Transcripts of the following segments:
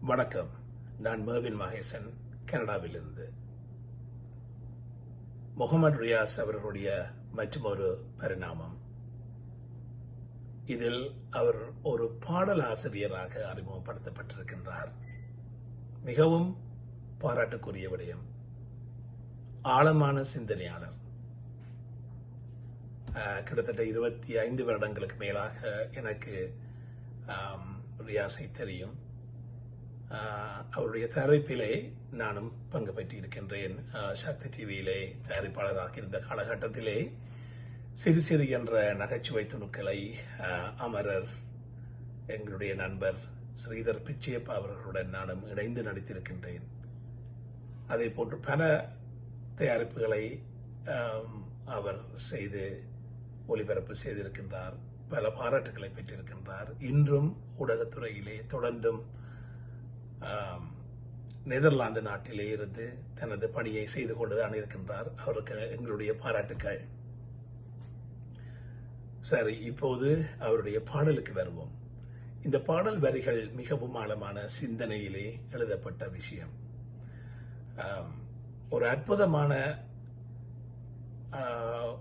வணக்கம். நான் மேவின் மகேசன் கனடாவிலிருந்து. முகமது ரியாஸ் அவர்களுடைய மற்றொரு பரிணாமம். இதில் அவர் ஒரு பாடல் ஆசிரியராக அறிமுகப்படுத்தப்பட்டிருக்கின்றார். மிகவும் பாராட்டுக்குரிய விடயம். ஆழமான சிந்தனையாளர். கிட்டத்தட்ட இருபத்தி ஐந்து வருடங்களுக்கு மேலாக எனக்கு ரியாசை ரியாஸை தெரியும். அவருடைய தயாரிப்பிலே நானும் பங்கு பெற்றிருக்கின்றேன். சக்தி டிவியிலே தயாரிப்பாளராக இருந்த காலகட்டத்திலே சிறு சிறு என்ற நகைச்சுவை துணுக்களை அமரர் எங்களுடைய நண்பர் ஸ்ரீதர் பிச்சையப்பா அவர்களுடன் நானும் இணைந்து நடித்திருக்கின்றேன். அதே போன்று பல தயாரிப்புகளை அவர் செய்து ஒளிபரப்பு செய்திருக்கின்றார் பல பாராட்டுகளை பெற்றிருக்கின்றார். இன்றும் ஊடகத்துறையிலே தொடர்ந்தும் நெதர்லாந்து நாட்டிலே இருந்து தனது பணியை செய்து கொண்டுதான் இருக்கின்றார். அவருக்கு எங்களுடைய பாராட்டுக்கள். சரி இப்போது அவருடைய பாடலுக்கு வருவோம். இந்த பாடல் வரிகள் மிகவும் ஆழமான சிந்தனையிலே எழுதப்பட்ட விஷயம். ஒரு அற்புதமான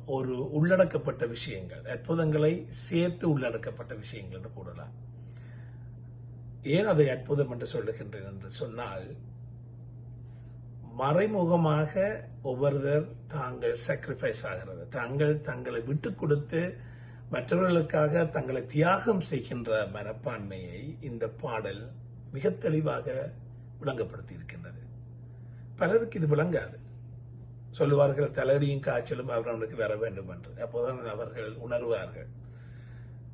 ஒரு உள்ளடக்கப்பட்ட விஷயங்கள் அற்புதங்களை சேர்த்து உள்ளடக்கப்பட்ட விஷயங்கள் என்று கூறலாம். ஏன் அதை அற்புதம் என்று சொல்லுகின்றேன் என்று சொன்னால் மறைமுகமாக ஒவ்வொருவர் தாங்கள் சாக்ரிஃபைஸ் ஆகிறது. தாங்கள் தங்களை விட்டு கொடுத்து மற்றவர்களுக்காக தங்களை தியாகம் செய்கின்ற மனப்பான்மையை இந்த பாடல் மிக தெளிவாக விளங்கப்படுத்தி இருக்கின்றது பலருக்கு இது விளங்காது. சொல்லுவார்கள் தலையடியும் காய்ச்சலும் அவர்களுக்கு வர வேண்டும் என்று. அப்போதான் அவர்கள் உணர்வார்கள்.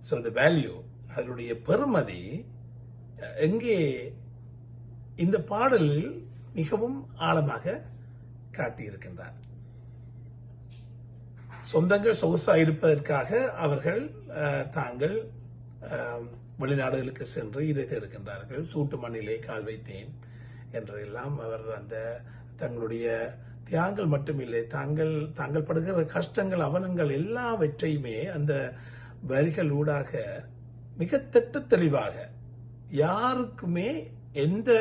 ஸோ த வேல்யூ அதனுடைய பெருமதி எங்கே இந்த பாடலில் மிகவும் ஆழமாக காட்டியிருக்கின்றார். சொந்தங்கள் சொகுசா இருப்பதற்காக அவர்கள் தாங்கள் வெளிநாடுகளுக்கு சென்று இதை இருக்கின்றார்கள் சூட்டு மண்ணிலே கால் வைத்தேன் என்றெல்லாம் அவர் அந்த தங்களுடைய தியாகங்கள் மட்டுமில்லை தாங்கள் தாங்கள் படுகிற கஷ்டங்கள் அவலங்கள் எல்லாவற்றையுமே அந்த வரிகள் ஊடாக மிக திட்ட தெளிவாக யாருக்குமே எந்த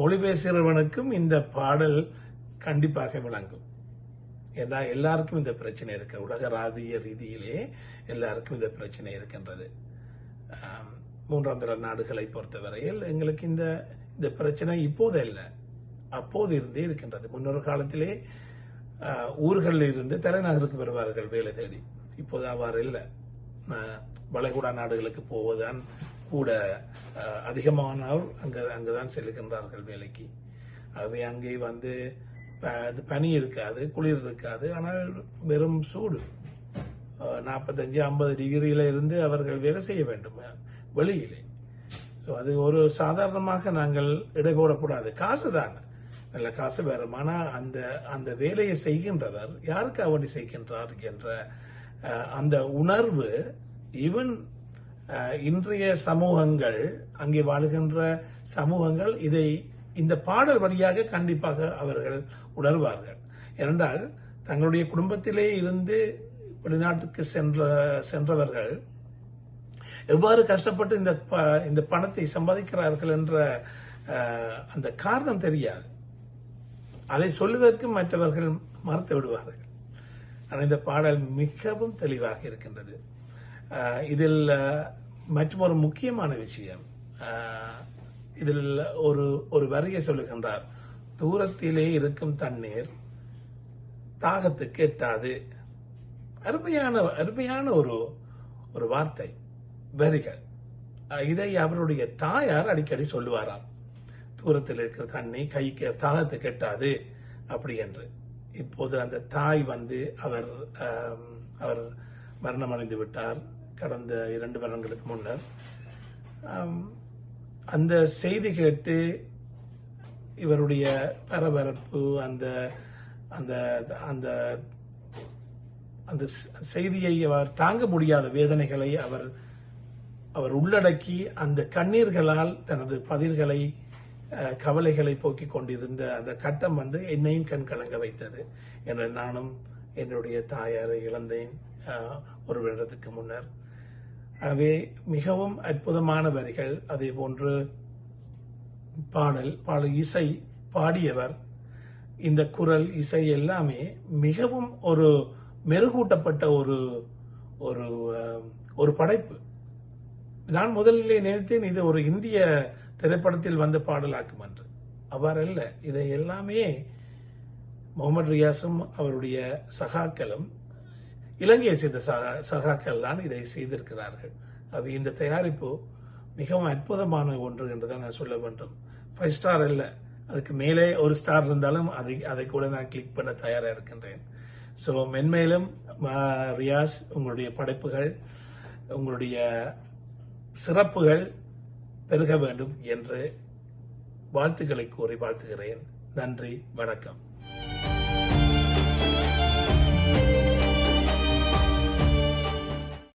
மொழி பேசுகிறவனுக்கும் இந்த பாடல் கண்டிப்பாக விளங்கும். ஏன்னா எல்லாருக்கும் இந்த பிரச்சனை இருக்கு உலக ராதிய ரீதியிலே எல்லாருக்கும் இந்த பிரச்சனை இருக்கின்றது. மூன்றாம் தர நாடுகளை பொறுத்தவரையில் எங்களுக்கு இந்த இந்த பிரச்சனை இப்போது இல்லை அப்போது இருந்தே இருக்கின்றது. முன்னொரு காலத்திலே ஊர்களில் இருந்து தலைநகருக்கு வருவார்கள் வேலை தேடி. இப்போது அவ்வாறு இல்லை. வளைகுடா நாடுகளுக்கு போவதுதான் கூட அதிகமானோர் அங்கே தான் செலுக்கின்றார்கள் வேலைக்கு. ஆகவே அங்கே வந்து ப- அது பனி இருக்காது குளிர் இருக்காது ஆனால் வெறும் சூடு. நாற்பத்தஞ்சு ஐம்பது டிகிரியில இருந்து அவர்கள் வேலை செய்ய வேண்டும் வெளியிலே. ஸோ அது ஒரு சாதாரணமாக நாங்கள் இடை போடக்கூடாது காசு தான். நல்ல காசு வேறும் ஆனால் அந்த அந்த வேலையை செய்கின்றவர் யாருக்கு அவனை செய்கின்றார் என்ற அந்த உணர்வு ஈவன் இன்றைய சமூகங்கள் அங்கே வாழுகின்ற சமூகங்கள் இதை இந்த பாடல் வழியாக கண்டிப்பாக அவர்கள் உணர்வார்கள். ஏனென்றால் தங்களுடைய குடும்பத்திலே இருந்து வெளிநாட்டுக்கு சென்ற சென்றவர்கள் எவ்வாறு கஷ்டப்பட்டு இந்த ப- இந்த பணத்தை சம்பாதிக்கிறார்கள் என்ற அந்த காரணம் தெரியாது. அதை சொல்லுவதற்கு மற்றவர்கள் மறுத்து விடுவார்கள். ஆனால் இந்த பாடல் மிகவும் தெளிவாக இருக்கின்றது. இதில் மற்றும் ஒரு முக்கியமான விஷயம் இதில் ஒரு ஒரு வரியை சொல்லுகின்றார். தூரத்திலே இருக்கும் தண்ணீர் தாகத்துக்கு எட்டாது அருமையான அருமையான ஒரு ஒரு வார்த்தை வரிகள். இதை அவருடைய தாயார் அடிக்கடி சொல்லுவாராம். தூரத்தில் இருக்கிற தண்ணி கைக்கு தாகத்துக்கு எட்டாது அப்படி என்று. இப்போது அந்த தாய் வந்து அவர் அவர் மரணமடைந்து விட்டார். கடந்த இரண்டு வருடங்களுக்கு முன்னர். அந்த செய்தி கேட்டு இவருடைய பரபரப்பு அந்த அந்த அந்த அந்த செய்தியை அவர் தாங்க முடியாத வேதனைகளை அவர் அவர் உள்ளடக்கி அந்த கண்ணீர்களால் தனது பதில்களை கவலைகளை போக்கிக் கொண்டிருந்த அந்த கட்டம் வந்து என்னையும் கண் கலங்க வைத்தது என நானும் என்னுடைய தாயாரை இழந்தேன் ஒரு வருடத்துக்கு முன்னர். எனவே மிகவும் அற்புதமான வரிகள். அதே போன்று பாடல் பாடல் இசை பாடியவர். இந்த குரல் இசை எல்லாமே மிகவும் ஒரு மெருகூட்டப்பட்ட ஒரு ஒரு ஒரு படைப்பு. நான் முதலிலே நினைத்தேன் இது ஒரு இந்திய திரைப்படத்தில் வந்த பாடலாக்கும் என்று. அவ்வாறல்ல இதை எல்லாமே முகமது ரியாஸும் அவருடைய சகாக்களும் இலங்கையை சேர்ந்த சகாக்கள் தான் இதை செய்திருக்கிறார்கள். அது இந்த தயாரிப்பு மிகவும் அற்புதமான ஒன்று என்றுதான் நான் சொல்ல வேண்டும். ஃபைவ் ஸ்டார் அல்ல. அதுக்கு மேலே ஒரு ஸ்டார் இருந்தாலும் அதை அதை கூட நான் கிளிக் பண்ண தயாராக இருக்கின்றேன். ஸோ மென்மேலும் ரியாஸ் உங்களுடைய படைப்புகள் உங்களுடைய சிறப்புகள் பெருக வேண்டும் என்று வாழ்த்துக்களை கூறி வாழ்த்துகிறேன். நன்றி வணக்கம்.